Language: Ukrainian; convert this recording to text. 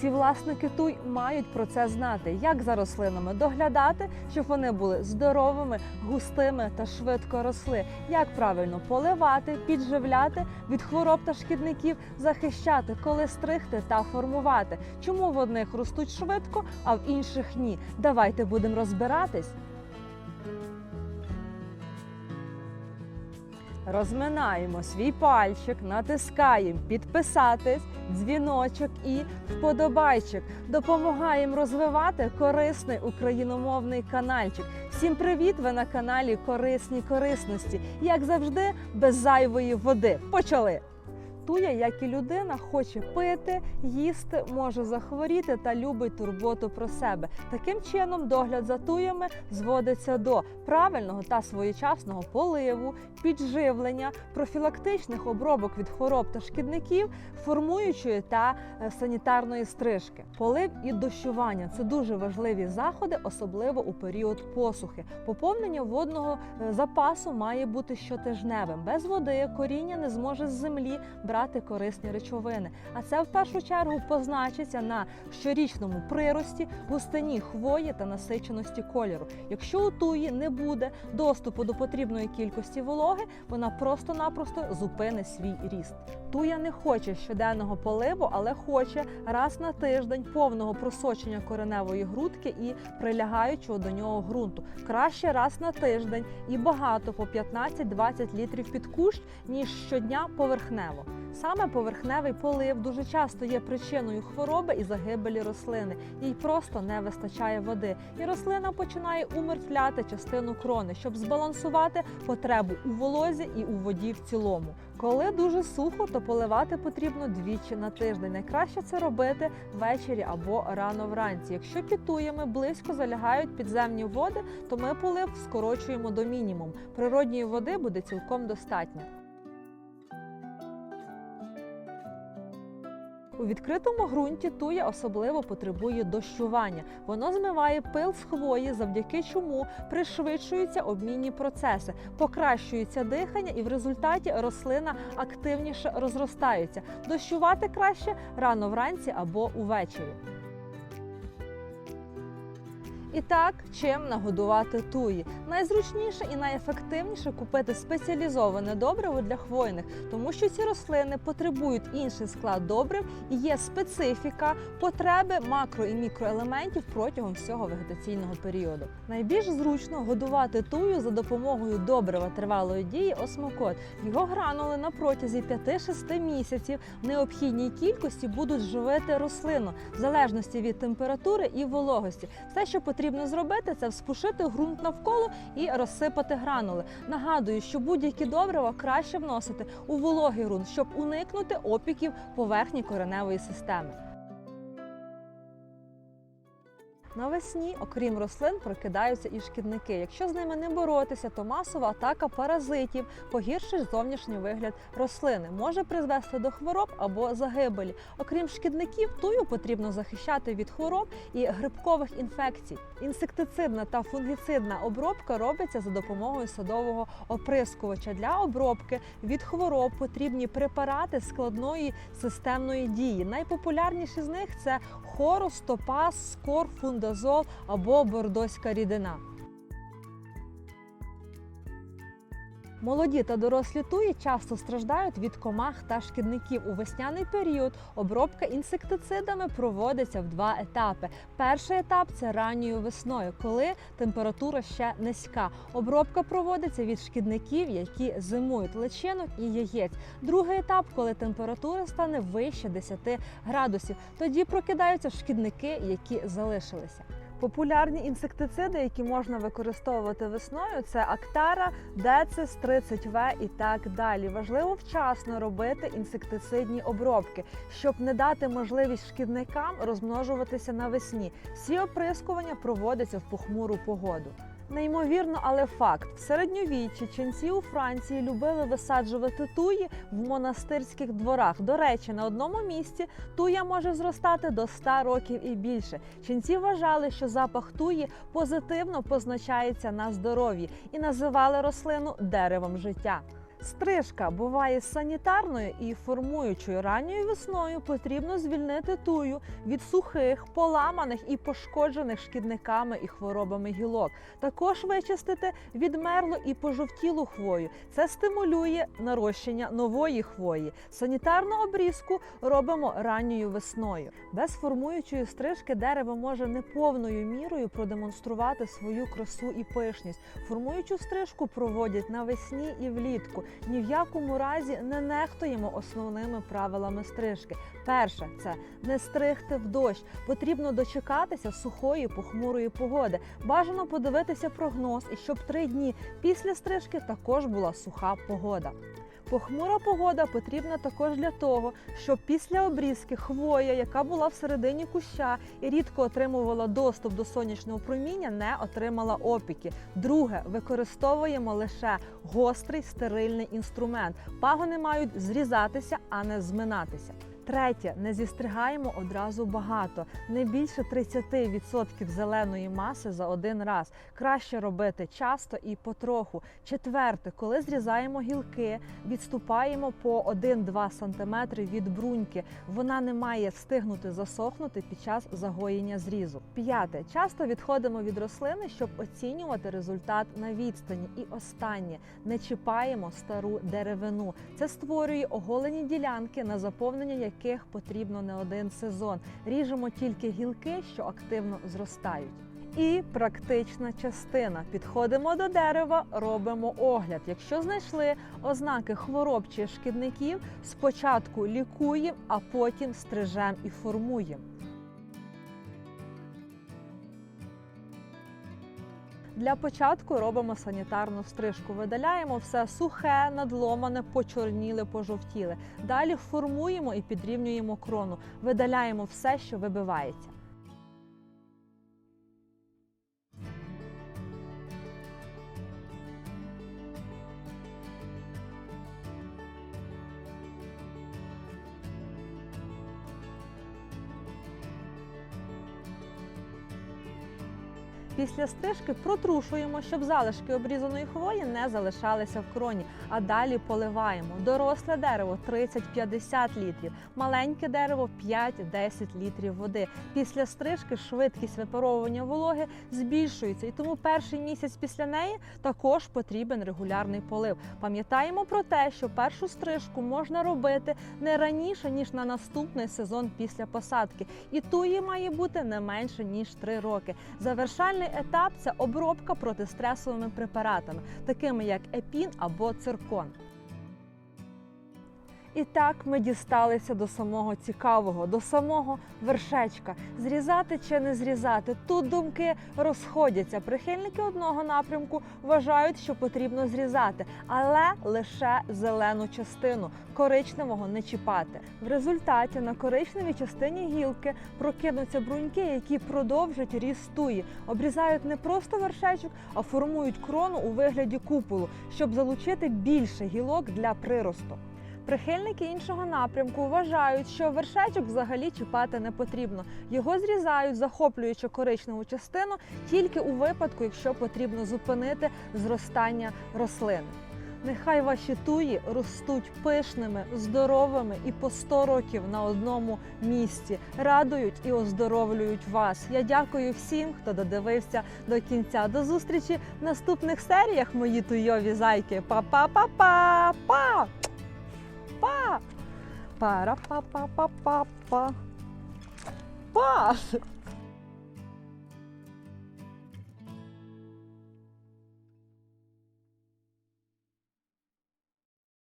Всі власники туй мають про це знати, як за рослинами доглядати, щоб вони були здоровими, густими та швидко росли, як правильно поливати, підживляти від хвороб та шкідників, захищати, коли стригти та формувати. Чому в одних ростуть швидко, а в інших ні? Давайте будемо розбиратись. Розминаємо свій пальчик, натискаємо підписатись, дзвіночок і вподобайчик. Допомагаємо розвивати корисний україномовний каналчик. Всім привіт! Ви на каналі Корисні корисності. Як завжди, без зайвої води. Почали! Туя, як і людина, хоче пити, їсти, може захворіти та любить турботу про себе. Таким чином, догляд за туями зводиться до правильного та своєчасного поливу, підживлення, профілактичних обробок від хвороб та шкідників, формуючої та е, санітарної стрижки. Полив і дощування це дуже важливі заходи, особливо у період посухи. Поповнення водного е, запасу має бути щотижневим. Без води коріння не зможе з землі брати корисні речовини. А це в першу чергу позначиться на щорічному прирості, густині хвої та насиченості кольору. Якщо у туї не буде доступу до потрібної кількості вологи, вона просто-напросто зупинить свій ріст. Туя не хоче щоденного поливу, але хоче раз на тиждень повного просочення кореневої грудки і прилягаючого до нього ґрунту. Краще раз на тиждень і багато по 15-20 літрів під кущ, ніж щодня поверхнево. Саме поверхневий полив дуже часто є причиною хвороби і загибелі рослини. Їй просто не вистачає води, і рослина починає умертвляти частину крони, щоб збалансувати потребу у волозі і у воді в цілому. Коли дуже сухо, то поливати потрібно двічі на тиждень. Найкраще це робити ввечері або рано вранці. Якщо пітуями близько залягають підземні води, то ми полив скорочуємо до мінімум. Природньої води буде цілком достатньо. У відкритому ґрунті туя особливо потребує дощування. Воно змиває пил з хвої, завдяки чому пришвидшуються обмінні процеси, покращується дихання, і в результаті рослина активніше розростається. Дощувати краще рано вранці або увечері. І так, чим нагодувати туї? Найзручніше і найефективніше купити спеціалізоване добриво для хвойних, тому що ці рослини потребують інший склад добрив і є специфіка потреби макро і мікроелементів протягом всього вегетаційного періоду. Найбільш зручно годувати тую за допомогою добрива тривалої дії осмокот. Його гранули на протязі 5-6 місяців в необхідній кількості будуть живити рослину в залежності від температури і вологості. Все, що потрібно зробити, це вспушити ґрунт навколо і розсипати гранули. Нагадую, що будь-які добрива краще вносити у вологий ґрунт, щоб уникнути опіків поверхні кореневої системи. Навесні, окрім рослин, прокидаються і шкідники. Якщо з ними не боротися, то масова атака паразитів погіршить зовнішній вигляд рослини, може призвести до хвороб або загибелі. Окрім шкідників, тую потрібно захищати від хвороб і грибкових інфекцій. Інсектицидна та фунгіцидна обробка робиться за допомогою садового оприскувача. Для обробки від хвороб потрібні препарати складної системної дії. Найпопулярніші з них це хорус, топаз, скор, або бордоська рідина. Молоді та дорослі туї часто страждають від комах та шкідників. У весняний період обробка інсектицидами проводиться в два етапи. Перший етап це ранньою весною, коли температура ще низька. Обробка проводиться від шкідників, які зимують личинок і яєць. Другий етап, коли температура стане вище 10 градусів. Тоді прокидаються шкідники, які залишилися. Популярні інсектициди, які можна використовувати весною, це Актара, Децис, 30В і так далі. Важливо вчасно робити інсектицидні обробки, щоб не дати можливість шкідникам розмножуватися навесні. Всі оприскування проводяться в похмуру погоду. Неймовірно, але факт: в середньовіччі ченці у Франції любили висаджувати туї в монастирських дворах. До речі, на одному місці туя може зростати до 100 років і більше. Ченці вважали, що запах туї позитивно позначається на здоров'ї і називали рослину деревом життя. Стрижка буває санітарною і формуючою. Ранньою весною потрібно звільнити тую від сухих, поламаних і пошкоджених шкідниками і хворобами гілок. Також вичистити відмерлу і пожовтілу хвою. Це стимулює нарощення нової хвої. Санітарну обрізку робимо ранньою весною. Без формуючої стрижки дерево може неповною мірою продемонструвати свою красу і пишність. Формуючу стрижку проводять навесні і влітку. Ні в якому разі не нехтуємо основними правилами стрижки. Перше це не стригти в дощ. Потрібно дочекатися сухої похмурої погоди. Бажано подивитися прогноз, і щоб три дні після стрижки також була суха погода. Похмура погода потрібна також для того, щоб після обрізки хвоя, яка була всередині куща і рідко отримувала доступ до сонячного проміння, не отримала опіки. Друге, використовуємо лише гострий стерильний інструмент. Пагони мають зрізатися, а не зминатися. Третє, не зістригаємо одразу багато, не більше 30% зеленої маси за один раз. Краще робити часто і потроху. Четверте, коли зрізаємо гілки, відступаємо по 1-2 см від бруньки. Вона не має встигнути засохнути під час загоєння зрізу. П'яте, часто відходимо від рослини, щоб оцінювати результат на відстані. І останнє не чіпаємо стару деревину. Це створює оголені ділянки, на заповнення яких потрібно не один сезон. Ріжемо тільки гілки, що активно зростають. І практична частина. Підходимо до дерева, робимо огляд. Якщо знайшли ознаки хвороб чи шкідників, спочатку лікуємо, а потім стрижем і формуємо. Для початку робимо санітарну стрижку. Видаляємо все сухе, надломане, почорніле, пожовтіле. Далі формуємо і підрівнюємо крону. Видаляємо все, що вибивається. Після стрижки протрушуємо, щоб залишки обрізаної хвої не залишалися в кроні. А далі поливаємо. Доросле дерево 30-50 літрів, маленьке дерево 5-10 літрів води. Після стрижки швидкість випаровування вологи збільшується, і тому перший місяць після неї також потрібен регулярний полив. Пам'ятаємо про те, що першу стрижку можна робити не раніше ніж на наступний сезон після посадки, і туї має бути не менше ніж 3 роки. Завершальний етап це обробка протистресовими препаратами, такими як епін або циркон. І так ми дісталися до самого цікавого, до самого вершечка. Зрізати чи не зрізати. Тут думки розходяться. Прихильники одного напрямку вважають, що потрібно зрізати, але лише зелену частину коричневого не чіпати. В результаті на коричневій частині гілки прокинуться бруньки, які продовжать ріст туї. Обрізають не просто вершечок, а формують крону у вигляді куполу, щоб залучити більше гілок для приросту. Прихильники іншого напрямку вважають, що вершечок взагалі чіпати не потрібно. Його зрізають, захоплюючи коричневу частину тільки у випадку, якщо потрібно зупинити зростання рослини. Нехай ваші туї ростуть пишними, здоровими і по 100 років на одному місці, радують і оздоровлюють вас. Я дякую всім, хто додивився до кінця. До зустрічі в наступних серіях, мої туйові зайки. Па-па-па-па-па! Para, pa, pa, pa, pa, pa. Paz!